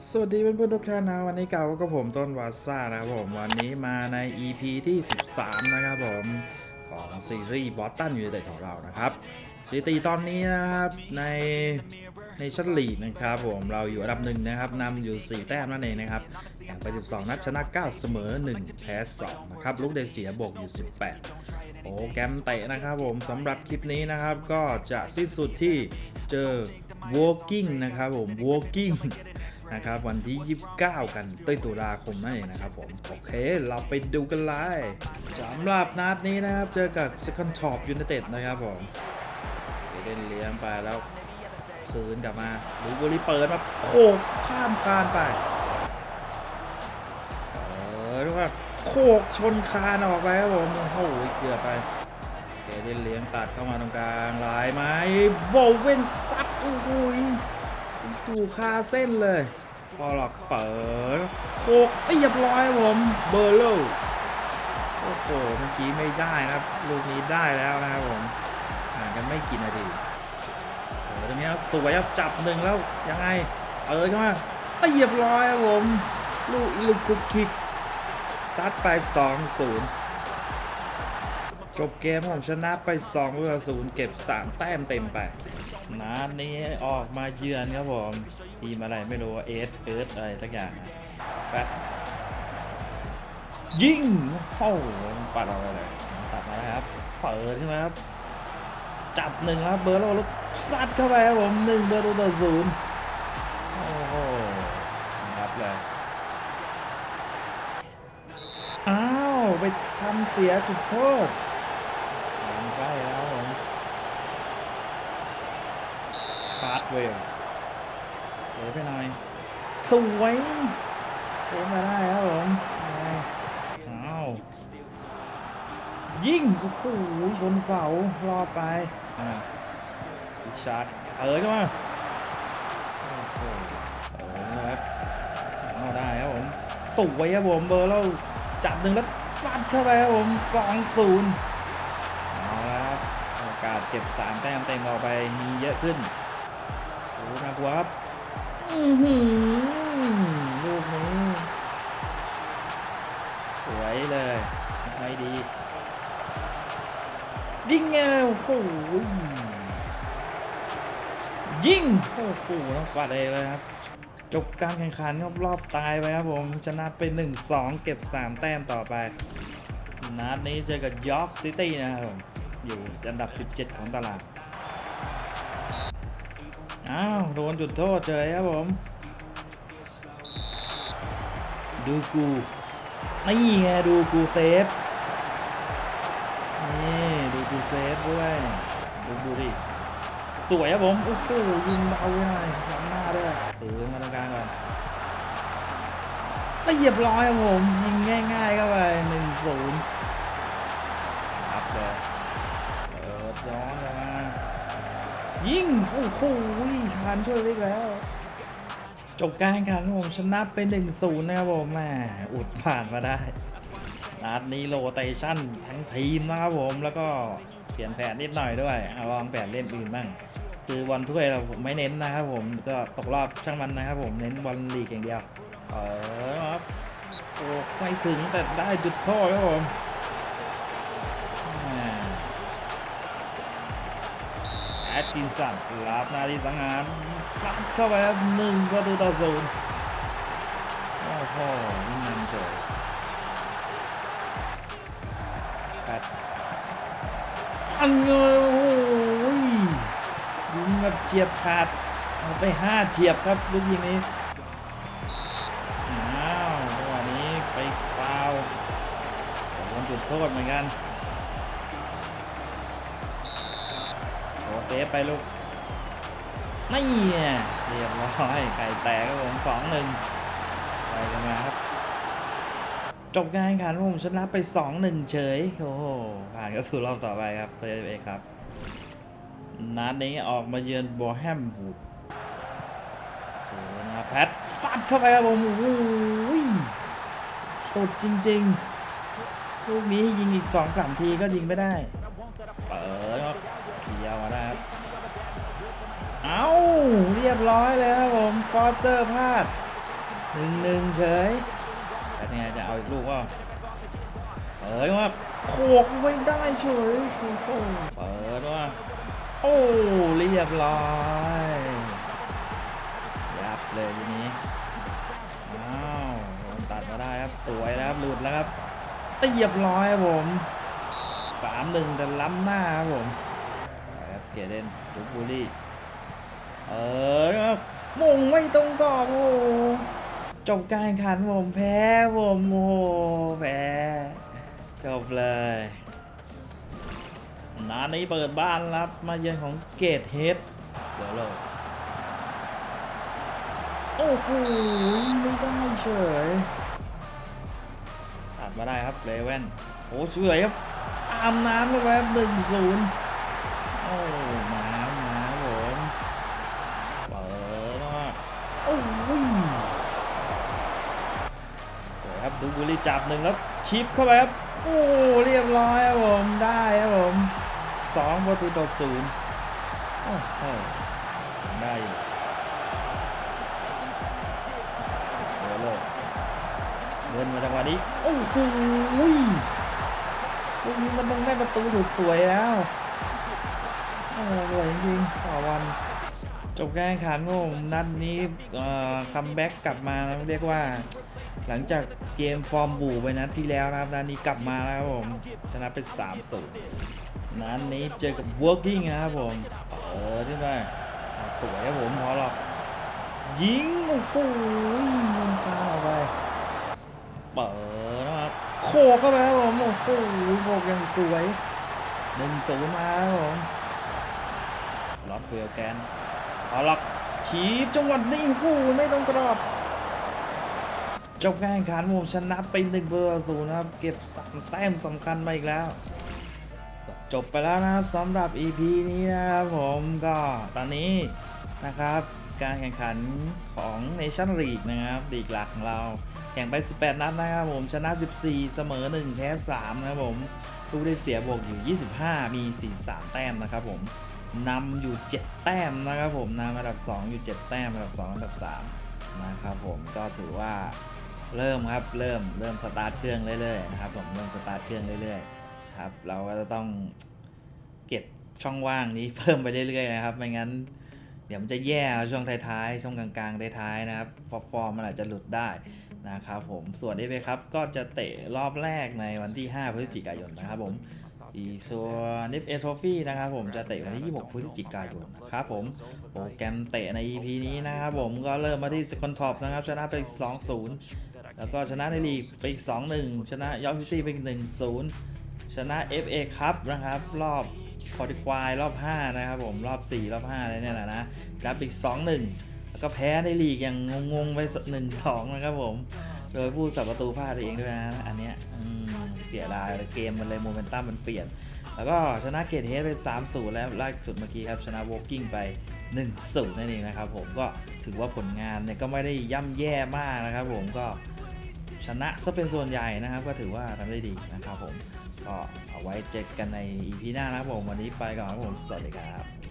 สวัสดีเพื่อนๆทุกท่านนะวันนี้เก่ากับผมต้นวาซ่านะครับผม วันนี้มาใน EP ที่ 13 นะครับผมของซีรีส์บอสตันยู i นเต็ดของเรานะครับสถิติตอนนี้นะครับในในชั้นลีกนะครับผมเราอยู่อันดับหนึ่งนะครับนำอยู่ 4 แต้มนั่นเองนะครับแข่งไป 12 นัดชนะ 9 เสมอ 1 แพ้ 2 นะครับลูกได้เสียบวกอยู่ 18โปรแกรมเตะนะครับผมสำหรับคลิปนี้นะครับก็จะสิ้นสุดที่เจอ walking นะครับผม walking นะครับวันที่ 29 กันต้นตุลาคมนั่นเองนะครับผมโอเค เราไปดูกันเลยสำหรับนัดนี้นะครับ เจอกับ Second Top United นะครับผมเล่นเลี้ยงไปแล้วคืนกลับมาดูบุรีเปิดมาโขกข้ามคานไปเออเรียกว่าโขกชนคานออกไปครับผมโอ้โหเกือบไปเกเดนเลี้ยงตัดเข้ามาตรงกลางหลายไม้โบเวนซัดโอ้โหดูคาเส้นเลย พอหลอกเปิดโคกเรียบร้อยครับผมเบอร์โลโอ้โหเมื่อกี้ไม่ได้นะครับลูกนี้ได้แล้วนะครับผมห่างกันไม่กี่นาทีโอ้โหตรงนี้สวยครับจับหนึ่งแล้วยังไงเออเข้ามาเรียบร้อยครับผมลูกอีลูกฟุกคิกซัดไป2-0 จบเกมผมชนะไป2ต่อ0เก็บ 3 แต้มเต็มไปนัดนี้ออกมาเยือนครับผมทีมอะไรไม่รู้เอสเอิร์ธอะไรสักอย่างนะแป๊บยิงโอ้โหปัดออกไปเลยตัดมาแล้วครับเปิดขึ้นมาครับจับหนึ่งแล้วเบอร์โลแล้วซัดเข้าไปครับผมหนึ่งประตูต่อศูนย์โอ้โหรับเลยอ้าว ไปทำเสียจุดโทษ ล้แล้วผมคาดเวลเดี๋ยวไปหน่อยสวยเซฟมาได้ครับผมอ้าวยิงโอ้โหชนเสารอไปอ่าชาร์ดเออเข้ามาโอ้โหเออนะครับเอาได้ครับผมสวยครับผมเบอร์เราจับหนึ่งแล้วซัดเข้าไปครับผมสองศูนย์ อกาสเก็บสามแต้มเต็มต่อไปมีเยอะขึ้นโอ้น่ากลัวครับลูกนี้สวยเลยไม่ดียิงไงโอ้โหยิงโอ้โหต้องปัดเลยเลยครับ จบการแข่งขันรอบรอบตายไปครับผมชนะไป1-2 เก็บ 3 แต้มต่อไป นัดนี้เจอกับยอร์กซิตี้นะครับผม อยู่อันดับ 17 ของตาราง อ้าว โดนจุดโทษเจอครับผม ดูกูนี่ไงดูกูเซฟ นี่ดูกูเซฟด้วย ดูดูดิ สวยครับผม โอ้โหยิงเบาไปหน่อยหลังหน้าด้วยปืนมาตรงกลางก่อนแล้วเหยียบร้อยครับผม ยิงง่ายๆเข้าไปหนึ่งศูนย์ครับเลย ย้อนมา ยิงโอ้โหทานช่วยไว้อีกแล้ว จบการแข่งขันครับผมชนะเป็นหนึ่งศูนย์นะครับผมแหมอุดผ่านมาได้นัดนี้โรเตชั่นทั้งทีมนะครับผมแล้วก็เปลี่ยนแผนนิดหน่อยด้วยเอาลองแผนเล่นอื่นบ้างคือบอลถ้วยเราผมไม่เน้นนะครับผมก็ตกรอบช่างมันนะครับผมเน้นบอลลีกอย่างเดียวเออครับโอ้ไม่ถึงแต่ได้จุดโทษครับผม ดกินสันรับนาทีสังหารซัดเข้าไปครับหนึ่งประตูต่อศูนย์โอ้โหยิงนำเฉยครับอันเงยโอ้โหยิงแบบเฉียบขาดเอาไปห้าเฉียบครับลูกยิงนี้อ้าวจังหวะนี้ไปฟาวโดนจุดโทษเหมือนกัน ฟไปลูกนี่เรียบร้อยไก่แตกครับผมสองหนึ่งไปกันมาครับ จบการแข่งขันผมชนะไป2-1เฉยโอ้โหผ่านเข้าสู่รอบต่อไปครับเซเอครับนัดนี้ออกมาเยือนบอแฮมบูดโอ้นะแพทซัดเข้าไปครับผมโอ้โหสุดจริงๆลูกนี้ยิงอีก2-3ทีก็ยิงไม่ได้ เปิด เขียวมาได้ครับ เอาเรียบร้อยเลยครับผมฟอสเตอร์พลาดหนึ่งหนึ่งเฉยแต่ยังไงจะเอาอีกลูกว่าเปิดว่าโขกไม่ได้เฉยโอ้เปิดว่าโอ้เรียบร้อยยับเลยทีนี้อ้าวโดนตัดมาได้ครับสวยแล้วครับหลุดแล้วครับเรียบร้อยครับผมสามหนึ่งแต่ล้ำหน้าครับผม เกเดนดูบุรีเออมงไม่ตรงกรอบโอ้จบการแข่งขันผมแพ้ผมโอ้โหแพ้จบเลยนานี้เปิดบ้านรับมาเยือนของเกตเฮดเดี๋ยวเลยโอ้โหไม่ได้เฉยตัดมาได้ครับเลเว่นโอ้เฉยครับตามน้ำเลยครับหนึ่งศูนย์ มามาผมเปิดมาโอ้ยครับดูบุรีจับหนึ่งแล้วชิปเข้าไปครับ โอ้เรียบร้อยครับผมได้ครับผมสองประตูต่อศูนย์โอ้โหได้เดี๋ยวเลยเดินมาจังหวะนี้ โอ้โหลูกนี้มันต้องได้ประตูสวยๆแล้ว อ้โหสวยจริงต่อวันจบการแข่งขันครับผมนัดนี้คัมแบ็กกลับมาเรียกว่า หลังจากเกมฟอร์มบูไปนัดที่แล้วนะครับนัดนี้กลับมาแล้วครับผมชนะเป็น3 0นัดนี้เจอกับ Working นะครับผมเออที่ได้สวยครับผมพอหรอกยิงโอ้โหยิงพาออกไปเปิดนะครับโขกเข้าไปครับผมโอ้โหโขกอย่างสวยหนึ่งศูนย์มาครับผม ล็อตเวลแกนพอหรอกฉีบจังหวัดนี้โอ้ไม่ต้องกรอบจบการแข่งขันผมชนะไป1เบอร์ศูนย์นะครับ เก็บ3แต้มสำคัญมาอีกแล้ว จบไปแล้วนะครับสำหรับ EP นี้นะครับผมก็ตอนนี้นะครับ การแข่งขันของ Nation League นะครับลีกหลักของเรา แข่งไป 18 นัดนะครับผมชนะ 14 เสมอ 1 แพ้ 3 นะครับผมลูกได้เสียบวกอยู่ 25 มี 43 แต้มนะครับผม นำอยู่ 7 แต้มนะครับผมนำอันดับ 2 อยู่ 7 แต้มอันดับ 2 อันดับ 3 นะครับผมก็ถือว่าเริ่มครับเริ่มเริ่มสตาร์ทเครื่องเรื่อยๆนะครับผมเริ่มสตาร์ทเครื่องเรื่อยๆครับเราก็จะต้องเก็บช่องว่างนี้เพิ่มไปเรื่อยๆนะครับไม่งั้น เดี๋ยวมันจะแย่ช่วงท้ายๆช่วงกลางๆท้ายๆนะครับฟอร์ฟอร์มมันอาจจะหลุดได้นะครับผมส่วนนี้ไปครับก็จะเตะรอบแรกในวันที่ 5 พฤศจิกายนนะครับผม อีส่วนนิฟเอทอฟี่นะครับผมจะเตะวันที่ 26 พฤศจิกายนนะครับผมโปรแกรมเตะใน EP นี้นะครับผมก็เริ่มมาที่สกอนท็อปนะครับ ชนะไป 2-0 แล้วก็ชนะในลีกไปอีก2-1 ชนะยอร์กซิตี้ไปอีก1-0 ชนะ FA ครับนะครับ รอบคอร์ดิควายรอบ 5 นะครับผมรอบ 4 รอบ 5อะไรเนี่ยแหละนะรับอีก 2-1 แล้วก็แพ้ในลีกอย่างงงๆไป 1-2 นะครับผม โดยผู้สับประตูพลาดเองด้วยนะอันเนี้ยเสียดายเกมมันเลยโมเมนตัมมันเปลี่ยน แล้วก็ชนะเกตเฮดไป3-0 แล้วล่าสุดเมื่อกี้ครับ ชนะวอลกิ้งไป 1-0 นั่นเองนะครับผมก็ถือว่าผลงานเนี่ยก็ไม่ได้ย่ำแย่มากนะครับผมก็ชนะซะเป็นส่วนใหญ่นะครับ ก็ถือว่าทำได้ดีนะครับผมก็เอาไว้เจอกันใน EP หน้านะครับผมวันนี้ไปก่อนครับผมสวัสดีครับ